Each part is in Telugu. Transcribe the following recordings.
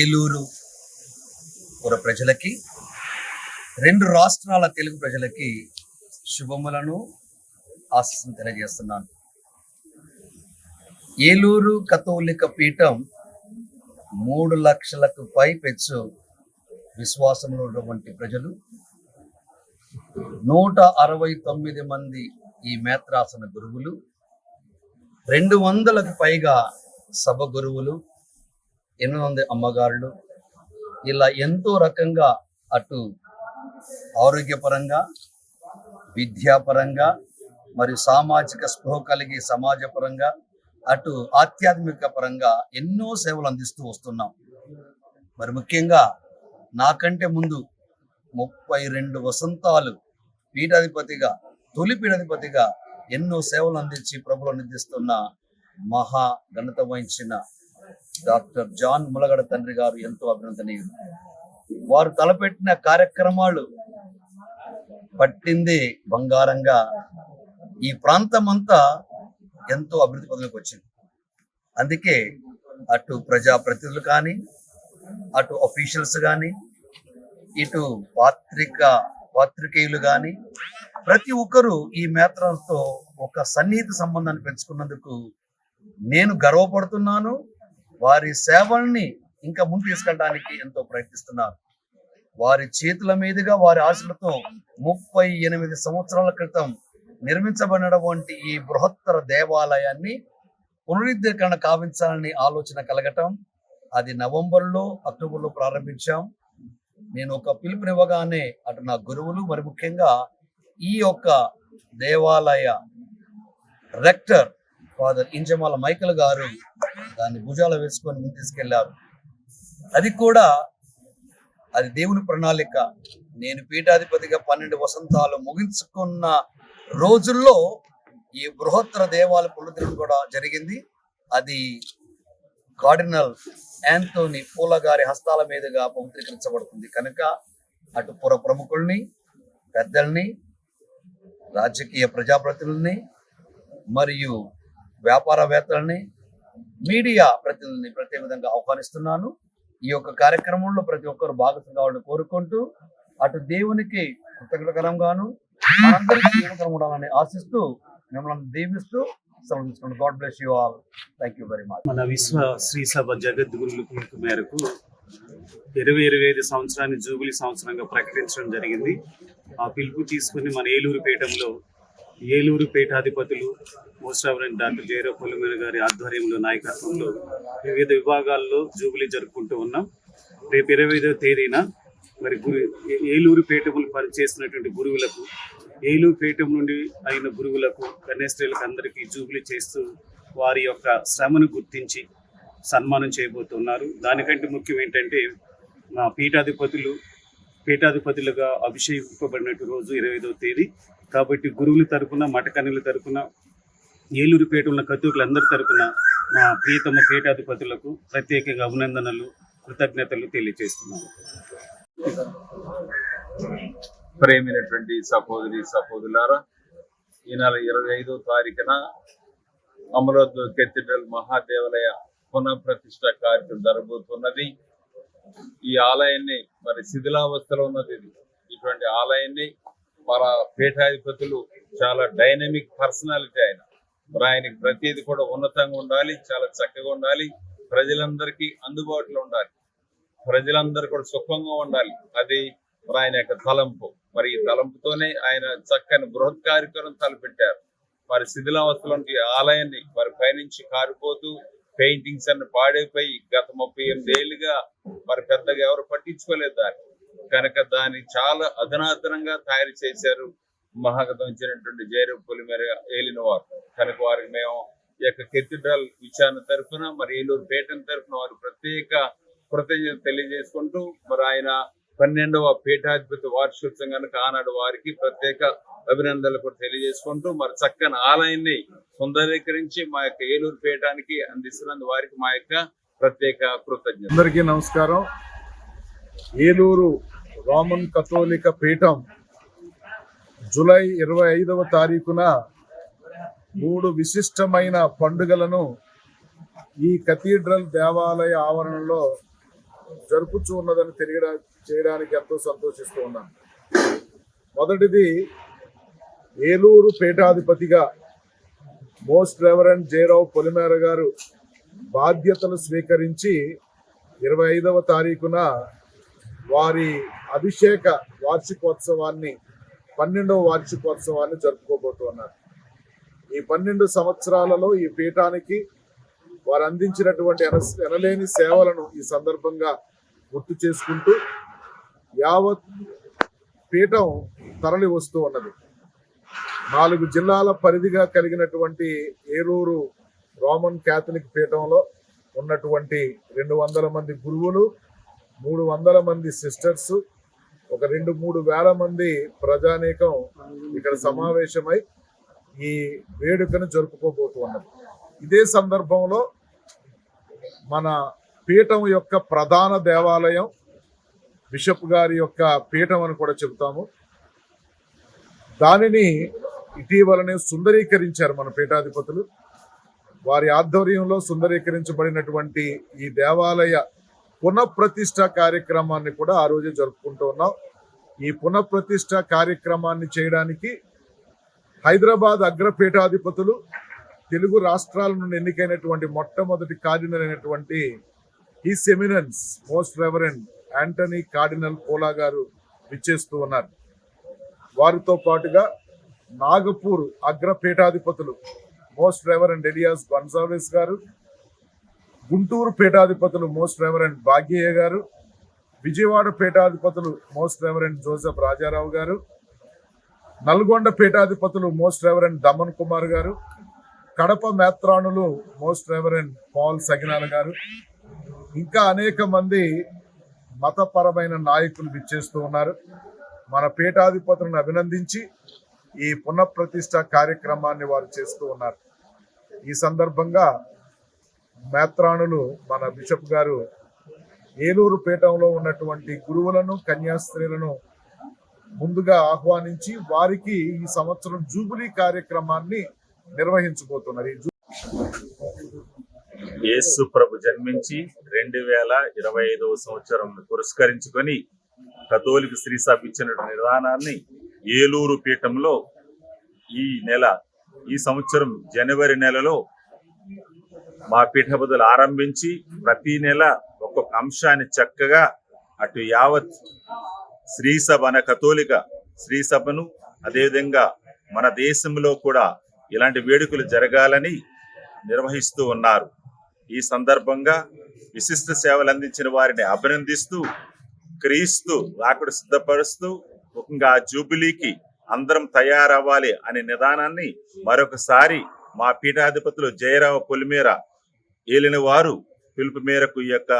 ఏలూరు పుర ప్రజలకి రెండు రాష్ట్రాల తెలుగు ప్రజలకి శుభములను ఆశిస్సును తెలియజేస్తున్నాను. ఏలూరు కథోలిక పీఠం మూడు లక్షలకు పై పెచ్చు విశ్వాసంలో ఉన్నటువంటి ప్రజలు. నూట అరవై తొమ్మిది మంది ఈ మేత్రాసన గురువులు రెండు వందలకు పైగా సభ గురువులు ఎనిమిది మంది అమ్మగారులు ఇలా ఎంతో రకంగా అటు ఆరోగ్యపరంగా విద్యాపరంగా మరియు సామాజిక స్పృహ కలిగి సమాజపరంగా అటు ఆధ్యాత్మిక పరంగా ఎన్నో సేవలు అందిస్తూ వస్తున్నాం. మరి ముఖ్యంగా నాకంటే ముందు ముప్పై రెండు వసంతాలు పీఠాధిపతిగా తొలి పీఠాధిపతిగా ఎన్నో సేవలు అందించి ప్రభులు అందిస్తున్న మహా ఘనత వహించిన డాక్టర్ జాన్ ములగడ తండ్రి గారు ఎంతో అభినందనీయులు. వారు తలపెట్టిన కార్యక్రమాలు పట్టింది బంగారంగా. ఈ ప్రాంతం అంతా ఎంతో అభివృద్ధి పదవికి వచ్చింది. అందుకే అటు ప్రజాప్రతినిధులు కానీ అటు అఫీషియల్స్ కానీ ఇటు పాత్రిక పాత్రికేయులు కానీ ప్రతి ఒక్కరూ ఈ మేత్రంతో ఒక సన్నిహిత సంబంధాన్ని పెంచుకున్నందుకు నేను గర్వపడుతున్నాను. వారి సేవల్ని ఇంకా ముందు తీసుకెళ్ళడానికి ఎంతో ప్రయత్నిస్తున్నారు. వారి చేతుల మీదుగా వారి ఆశలతో ముప్పై ఎనిమిది సంవత్సరాల క్రితం నిర్మించబడినటువంటి ఈ బృహత్తర దేవాలయాన్ని పునరుద్ధీకరణ కావించాలని ఆలోచన కలగటం అది నవంబర్లో అక్టోబర్లో ప్రారంభించాం. నేను ఒక పిలుపునివ్వగానే అటు నా గురువులు మరి ముఖ్యంగా ఈ యొక్క దేవాలయ రెక్టర్ ఫాదర్ ఇంజమాల మైకల్ గారు దాన్ని భుజాలు వేసుకొని ముందు తీసుకెళ్ళారు. అది కూడా అది దేవుని ప్రణాళిక. నేను పీఠాధిపతిగా పన్నెండు వసంతాలు ముగించుకున్న రోజుల్లో ఈ బృహత్తర దేవాలయ పునరుద్ధరణ కూడా జరిగింది. అది కార్డినల్ యాంతోని పూల గారి హస్తాల మీదుగా పవిత్రీకరించబడుతుంది. కనుక అటు పుర ప్రముఖుల్ని పెద్దల్ని రాజకీయ ప్రజాప్రతినిధుల్ని మరియు వ్యాపారవేత్తలని మీడియా ప్రతినిధుల్ని ప్రతి విధంగా ఆహ్వానిస్తున్నాను. ఈ యొక్క కార్యక్రమంలో ప్రతి ఒక్కరు భాగస్వామి కావాలని కోరుకుంటూ అటు దేవునికి కృతజ్ఞతకరంగాను మనందరికీ జీవనకరం ఉండాలని ఆశిస్తూ మిమ్మల్ని దీవిస్తూ సెలవు God bless you all thank you very much మన విశ్వ శ్రీ సభ జగద్గురుల పిలుపు మేరకు ఇరవై ఇరవై ఐదు సంవత్సరాన్ని జూబిలీ సంవత్సరంగా ప్రకటించడం జరిగింది. ఆ పిలుపు తీసుకుని మన ఏలూరు పీఠంలో ఏలూరు పీఠాధిపతులు most reverend doctor Jayarao Polimera గారి ఆధ్వర్యంలో నాయకత్వంలో వివిధ విభాగాల్లో జూబిలీ జరుపుకుంటూ ఉన్నాం. రేపు ఇరవై ఐదవ తేదీన మరి గురు ఏలూరు పీఠములు పనిచేసినటువంటి గురువులకు ఏలూరు పీఠం నుండి అయిన గురువులకు కన్యాస్త్రీలకు అందరికీ జూబిలీ చేస్తూ వారి యొక్క శ్రమను గుర్తించి సన్మానం చేయబోతున్నారు. దానికంటే ముఖ్యం ఏంటంటే మా పీఠాధిపతులు పీఠాధిపతులుగా అభిషేకింపబడినట్టు రోజు ఇరవై ఐదవ తేదీ. కాబట్టి గురువుల తరపున మఠకన్నుల తరపున ఏలూరు ఉన్న కతుకులందరి తరపున మా ప్రియతమ పీఠాధిపతులకు ప్రత్యేకంగా అభినందనలు కృతజ్ఞతలు తెలియజేస్తున్నాను. ప్రేమైనటువంటి సహోదరి సహోదరులారా ఈ నెల ఇరవై ఐదో తారీఖున అమరావతి కెథీడ్రల్ మహాదేవాలయ పునః ప్రతిష్ట కార్యక్రమం జరగబోతున్నది. ఈ ఆలయాన్ని మరి శిథిలావస్థలో ఉన్నది ఇది. ఇటువంటి ఆలయాన్ని మన పీఠాధిపతులు చాలా డైనమిక్ పర్సనాలిటీ ఆయన. మరి ఆయనకి ప్రతిది కూడా ఉన్నతంగా ఉండాలి చాలా చక్కగా ఉండాలి. ప్రజలందరికీ అందుబాటులో ఉండాలి. ప్రజలందరూ కూడా సుఖంగా ఉండాలి. అది మరి ఆయన యొక్క తలంపు. మరి ఈ తలంపుతోనే ఆయన చక్కని బృహత్ కార్యక్రమం తలపెట్టారు. మరి శిథిలావస్థలోని ఆలయాన్ని మరి పైనుంచి కారిపోతూ పెయింటింగ్స్ అన్ని పాడైపోయి గత ముప్పై ఎనిమిది ఏళ్ళుగా మరి పెద్దగా ఎవరు పట్టించుకోలేదు దాన్ని. కనుక దాన్ని చాలా అధునాతనంగా తయారు చేశారు మహాగతం ఇచ్చినటువంటి జయరూప్ పొలిమేర ఏలిన వారు కనుక వారికి మేము ఈ యొక్క కెథీడ్రల్ విచారణ తరఫున మరి ఏలూరు పేటన్ తరఫున వారు ప్రత్యేక కృతజ్ఞత తెలియజేసుకుంటూ మరి ఆయన పన్నెండవ పీఠాధిపతి వార్షికోత్సవం కనుక ఆనాడు వారికి ప్రత్యేక అభినందనలు కూడా తెలియజేసుకుంటూ మరి చక్కని ఆలయాన్ని సుందరీకరించి మా యొక్క ఏలూరు పీఠానికి అందిస్తున్నందు వారికి మా యొక్క ప్రత్యేక కృతజ్ఞత అందరికీ నమస్కారం. ఏలూరు రోమన్ కథోలిక పీఠం జూలై ఇరవై ఐదవ తారీఖున మూడు విశిష్టమైన పండుగలను ఈ కథీడ్రల్ దేవాలయ ఆవరణలో జరుపుచూ ఉన్నదని తెలియడా చేయడానికి ఎంతో సంతోషిస్తూ ఉన్నాను మొదటిది ఏలూరు పీఠాధిపతిగా మోస్ట్ రెవరెంట్ జయరావు పొలిమేర గారు బాధ్యతలు స్వీకరించి ఇరవై ఐదవ తారీఖున వారి అభిషేక వార్షికోత్సవాన్ని పన్నెండవ వార్షికోత్సవాన్ని జరుపుకోబోతున్నారు. ఈ పన్నెండు సంవత్సరాలలో ఈ పీఠానికి వారు అందించినటువంటి ఎన- ఎనలేని సేవలను ఈ సందర్భంగా గుర్తు చేసుకుంటూ యావత్ పీఠం తరలి వస్తూ ఉన్నది. నాలుగు జిల్లాల పరిధిగా కలిగినటువంటి ఏలూరు రోమన్ క్యాథలిక్ పీఠంలో ఉన్నటువంటి రెండు వందల మంది గురువులు మూడు వందల మంది సిస్టర్స్ ఒక రెండు మూడు వేల మంది ప్రజానీకం ఇక్కడ సమావేశమై ఈ వేడుకను జరుపుకోబోతూ ఉన్నది. ఇదే సందర్భంలో మన పీఠం యొక్క ప్రధాన దేవాలయం బిషప్ గారి యొక్క పీఠం అని కూడా చెబుతాము. దానిని ఇటీవలనే సుందరీకరించారు మన పీఠాధిపతులు. వారి ఆధ్వర్యంలో సుందరీకరించబడినటువంటి ఈ దేవాలయ పునఃప్రతిష్ఠ కార్యక్రమాన్ని కూడా ఆ రోజే జరుపుకుంటూ ఉన్నాం. ఈ పునఃప్రతిష్ఠ కార్యక్రమాన్ని చేయడానికి హైదరాబాద్ అగ్రపీఠాధిపతులు తెలుగు రాష్ట్రాల నుండి ఎన్నికైనటువంటి మొట్టమొదటి కార్డినల్ అయినటువంటి ఈ eminence most reverend Antony cardinal Poola గారు విచ్చేస్తూ ఉన్నారు. వారితో పాటుగా నాగపూర్ అగ్రపీఠాధిపతులు మోస్ట్ రెవరెండ్ ఎలియాస్ గొన్సావెస్ గారు గుంటూరు పీఠాధిపతులు మోస్ట్ రెవరెండ్ భాగ్యయ్య గారు విజయవాడ పీఠాధిపతులు మోస్ట్ రెవరెండ్ జోసెఫ్ రాజారావు గారు నల్గొండ పీఠాధిపతులు మోస్ట్ రెవరెండ్ దమన్ కుమార్ గారు కడప మేత్రాణులు మోస్ట్ రెవరెండ్ పాల్ సగినాల గారు. ఇంకా అనేక మంది మతపరమైన నాయకులు విచ్చేస్తూ ఉన్నారు. మన పీఠాధిపతులను అభినందించి ఈ పునఃప్రతిష్ట కార్యక్రమాన్ని వారు చేస్తూ ఉన్నారు. ఈ సందర్భంగా మేత్రాణులు మన బిషప్ గారు ఏలూరు పీఠంలో ఉన్నటువంటి గురువులను కన్యాస్త్రీలను ముందుగా ఆహ్వానించి వారికి ఈ సంవత్సరం జూబిలీ కార్యక్రమాన్ని నిర్వహించబోతున్నారు. యేసు ప్రభు జన్మించి రెండు వేల ఇరవై ఐదవ సంవత్సరం పురస్కరించుకొని కథోలిక శ్రీ సభ ఇచ్చినటువంటి ఏలూరు పీఠంలో ఈ నెల ఈ సంవత్సరం జనవరి నెలలో మా పీఠబదులు ఆరంభించి ప్రతి నెల ఒక్కొక్క అంశాన్ని చక్కగా అటు యావత్ శ్రీ సభ అనే కథోలిక స్త్రీ సభను అదేవిధంగా మన దేశంలో కూడా ఇలాంటి వేడుకలు జరగాలని నిర్వహిస్తూ ఉన్నారు. ఈ సందర్భంగా విశిష్ట సేవలు అందించిన వారిని అభినందిస్తూ క్రీస్తూ రాకుడు సిద్ధపరుస్తూ ముఖ్యంగా ఆ జూబిలీకి అందరం తయారవ్వాలి అనే నిదానాన్ని మరొకసారి మా పీఠాధిపతులు జయరావు పొలిమేర ఏలిన వారు పిలుపు మేరకు ఈ యొక్క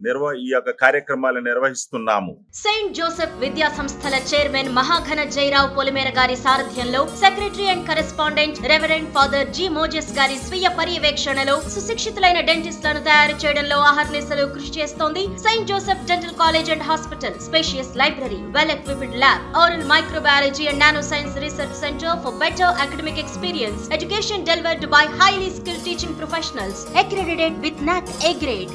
నిర్వ ఈ యొక్క కార్యక్రమాలు నిర్వహిస్తున్నాము. సెయింట్ జోసెఫ్ విద్యా సంస్థల చైర్మన్ మహాఘన జయరావు పొలిమేర గారి సారథ్యంలో secretary and correspondent reverend father G Moses గారి స్వీయ పర్యవేక్షణలో సుశిక్షితులైన డెంటిస్టులను తయారు చేయడంలో అహర్నిశలు కృషి చేస్తోంది Saint Joseph dental college and hospital spacious library well equipped lab oral microbiology and nano science research centre for better academic experience education delivered by highly skill teaching professionals accredited with NAC A grade.